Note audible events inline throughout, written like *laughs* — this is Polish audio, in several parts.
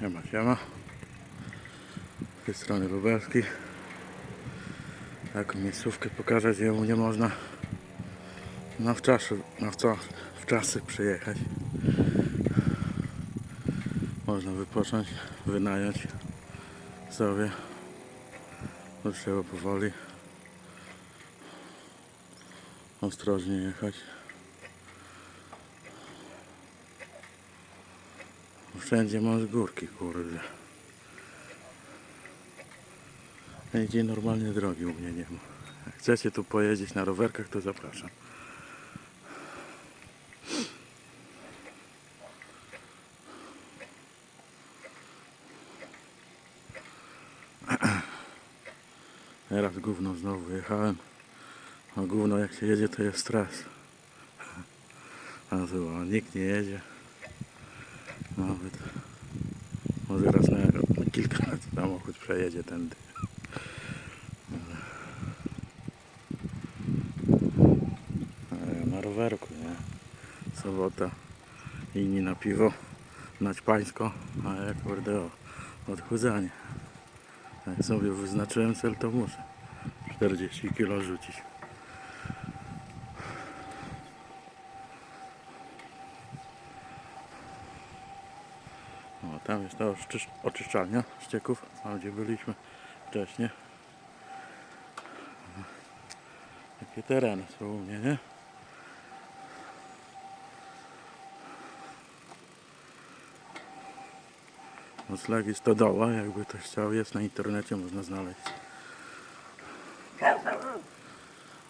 Siema, siema. Z tej strony Lubelski. Taką miejscówkę pokazać jemu nie można na wczasy, na wca, w czasy przyjechać. Można wypocząć, wynająć sobie. To trzeba powoli ostrożnie jechać. Wszędzie masz górki, kurde. Nigdzie normalnie drogi u mnie nie ma. Jak chcecie tu pojeździć na rowerkach, to zapraszam. *clears throat* Teraz gówno znowu jechałem. A gówno jak się jedzie to jest stres. *laughs* A tu o, nikt nie jedzie. Nawet. Może raz na, na kilka lat samochód przejedzie tędy. Na rowerku, nie? Sobota. Inni na piwo. Naćpańsko. A ja kurde o odchudzanie. Jak sobie wyznaczyłem cel, to muszę 40 kg rzucić. O, tam jest ta oczysz- oczyszczalnia ścieków, tam gdzie byliśmy wcześniej. Takie tereny są u mnie, nie? Noclegi Stodoła, jakby ktoś chciał, jest na internecie, można znaleźć.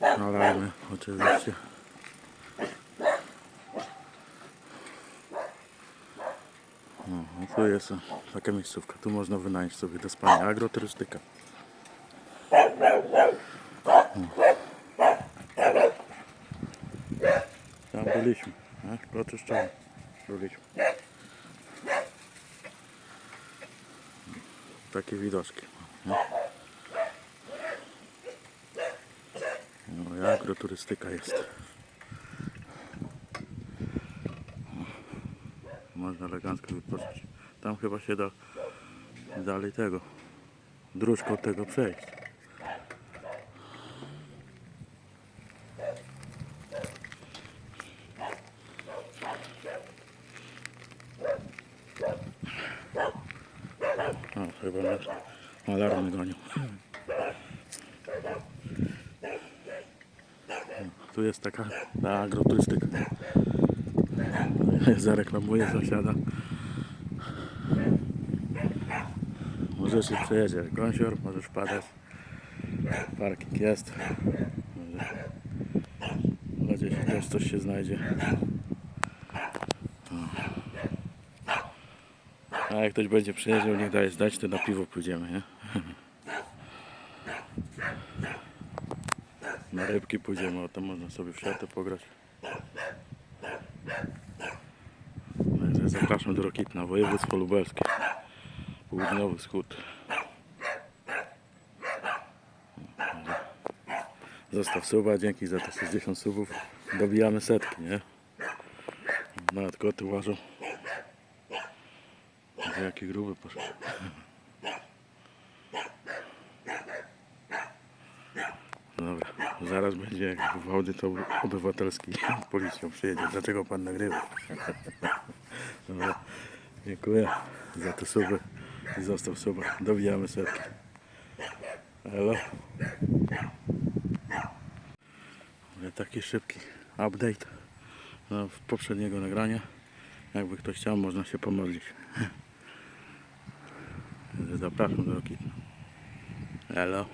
Alarmy oczywiście. No, no tu jest o, taka miejscówka. Tu można wynająć sobie do spania. Agroturystyka. No. Tam byliśmy. Tak? Byliśmy. Takie widoczki. No, no i agroturystyka jest. Można elegancko wypocząć. Tam chyba się da dalej tego dróżką tego przejść. O, chyba nas alarmy gonią. Tu jest taka ta agroturystyka. Zareklamuję sąsiada. Możesz się przejeździć. Gąsior, możesz padać. Parking jest. Może gdzieś też coś się znajdzie. A jak ktoś będzie przyjeżdżał, niech daje zdać, to na piwo pójdziemy, nie? Na rybki pójdziemy, o tam można sobie w siatę pograć. Także Zapraszam do Rokitna, województwo lubelskie. Południowy wschód. Zostaw suba, dzięki za te 60 subów. Dobijamy setki, nie? Nawet koty łażą. Gdzie Jaki gruby poszedł. Dobra, zaraz będzie jak w audyt obywatelski *laughs* policją przyjedzie. Dlaczego pan nagrywa? *laughs* Dobra, dziękuję za te suby i zostaw suba. Dobijamy setki. Elo. Ale Taki szybki update no, w poprzedniego nagrania. Jakby ktoś chciał, można się pomodlić. *laughs* Zapraszam do. Elo.